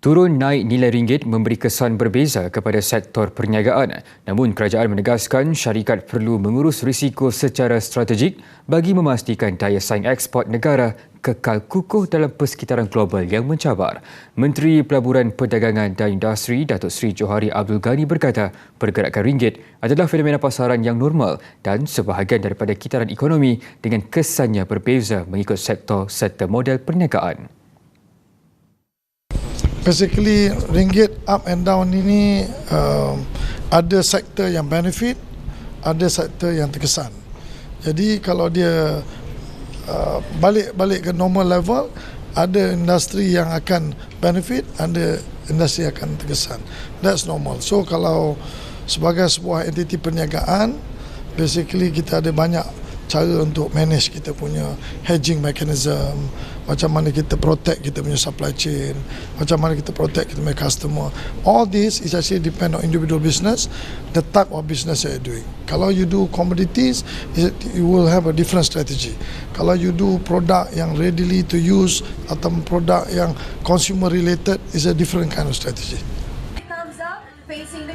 Turun naik nilai ringgit memberi kesan berbeza kepada sektor perniagaan. Namun kerajaan menegaskan syarikat perlu mengurus risiko secara strategik bagi memastikan daya saing ekspor negara kekal kukuh dalam persekitaran global yang mencabar. Menteri Pelaburan Perdagangan dan Industri Datuk Seri Johari Abdul Ghani berkata pergerakan ringgit adalah fenomena pasaran yang normal dan sebahagian daripada kitaran ekonomi dengan kesannya berbeza mengikut sektor serta model perniagaan basically ringgit up and down ini uh, ada sektor yang benefit ada sektor yang terkesan. Jadi kalau dia uh, balik balik ke normal level ada industri yang akan benefit ada industri yang akan terkesan. That's normal. So kalau sebagai sebuah entiti perniagaan basically kita ada banyak cara untuk manage kita punya hedging mechanism macam mana kita protect kita punya supply chain macam mana kita protect kita punya customer. All this is actually depend on individual business the type of business you're doing. Kalau you do commodities you will have a different strategy. Kalau you do product yang readily to use atau produk yang consumer related is a different kind of strategy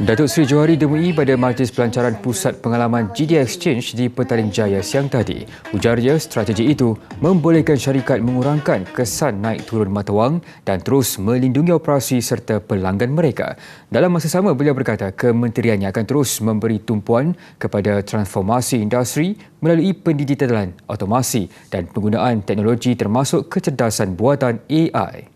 Datuk Seri Johari demui pada Majlis Pelancaran Pusat Pengalaman GD Exchange di Petaling Jaya siang tadi. Ujarnya strategi itu membolehkan syarikat mengurangkan kesan naik turun mata wang dan terus melindungi operasi serta pelanggan mereka. Dalam masa sama, beliau berkata kementeriannya akan terus memberi tumpuan kepada transformasi industri melalui pendigitalan, otomasi dan penggunaan teknologi termasuk kecerdasan buatan AI.